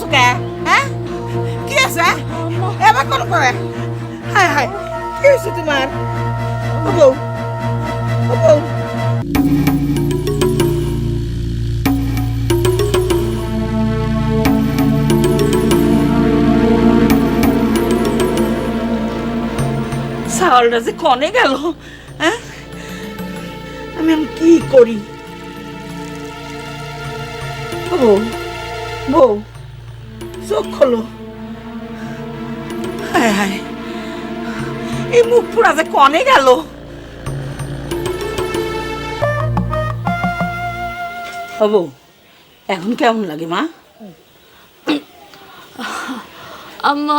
করতেছো কে হ্যাঁ কি আছে এবার কোন করে হায় হায় কি হয়েছে তোমার ও বউ ও বউ চাউলটা যে কনে গেল হ্যাঁ আমি এখন কি করি বউ বউ চোখ খোলো হায় হায় এই মুখ পুরা যে কনে গেল ও এখন কেমন লাগে মা আম্মা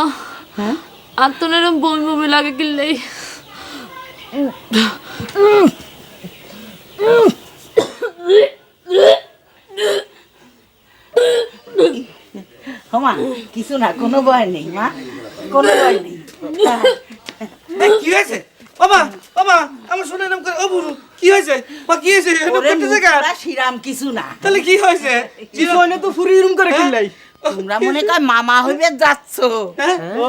হ্যাঁ আর তো না এরম বমি বমি লাগে কিনলেই ও মা কিছু না কোনো ভয় নেই মা কোনো ভয় নেই। কি হয়েছে? বাবা বাবা আমার শোনা নাম করে কি হয়েছে? বা কি হয়েছে? শিরাম কিছু না। তাহলে কি হয়েছে? কিছু হয় তো ফুরি রুম করে তোমরা মনে কর মামা হইবে যাচ্ছ। হ্যাঁ? ও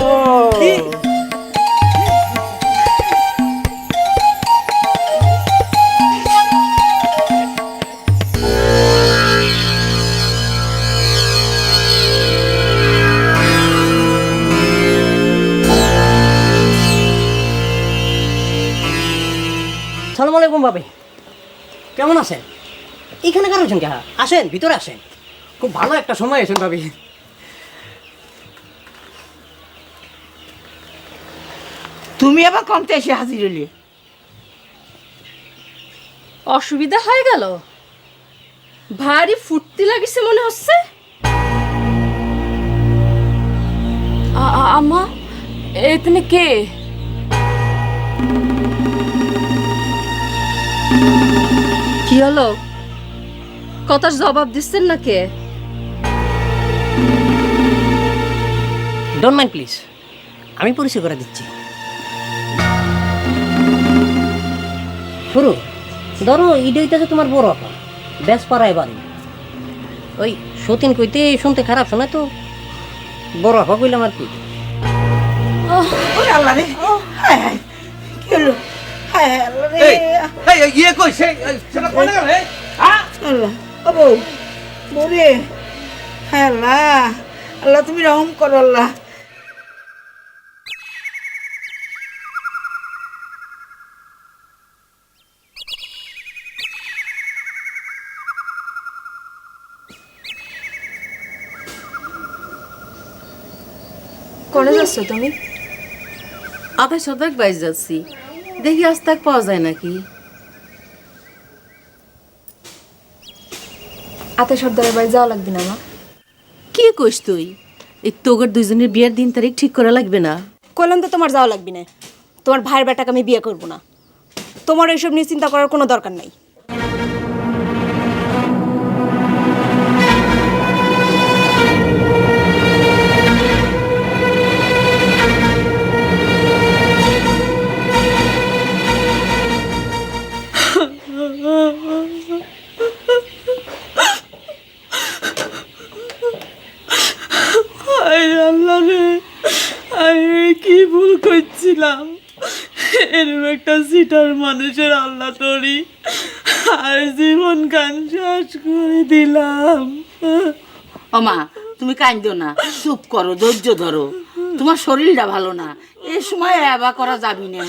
কি? সালাম আলাইকুম ভাবে। কেমন আছেন? এখানে কার আছেন কে আসেন ভিতরে আসেন। খুব ভালো একটা সময় এসেন ভাবি। তুমি আবার কমতে এসে হাজির হইলে অসুবিধা হয়ে গেল। ভারী ফুর্তি লাগিছে মনে হচ্ছে। আ- আ- আম্মা এখানে কে? কি হলো? কথার জবাব দিচ্ছেন না কে? ডোন্ট মাইন্ড প্লিজ আমি পরিচয় করে দিচ্ছি। শুরু। ধরো ইডইটা যে তোমার বড় আপা। বেশ পাড়ায় বাড়ি। ওই সতীন কইতে শুনতে খারাপ শোনায় তো বড় আপা কইলাম আর কি। আল্লাহ রে। হায় হায়। কি হলো? এই ইয়ে কই সে সেটা কোনে গেল রে? হ্যাঁ? আল্লাহ ও বউ বউ রে আল্লাহ আল্লাহ তুমি রহম করো আল্লাহ কোনে যাচ্ছ তুমি আধা শতক বাইশ যাচ্ছি দেখি আজ তাক পাওয়া যায় নাকি আতে সর্দারের বাড়ি যাওয়া লাগবে না মা কি কইস তুই এই তোগর দুইজনের বিয়ের দিন তারিখ ঠিক করা লাগবে না কইলাম তো তোমার যাওয়া লাগবে না তোমার ভাইয়ের বেটাকে আমি বিয়ে করব না তোমার এইসব নিয়ে চিন্তা করার কোনো দরকার নাই আমি কি ভুল করছিলাম? এরকম একটা সিটার মানুষের আল্লাহ তরি আর জীবন কান শেষ করে দিলাম। ও তুমি কাঁদো না, চুপ করো, ধৈর্য ধরো। তোমার শরীরটা ভালো না। এ সময় অ্যাবা করা যাবি না।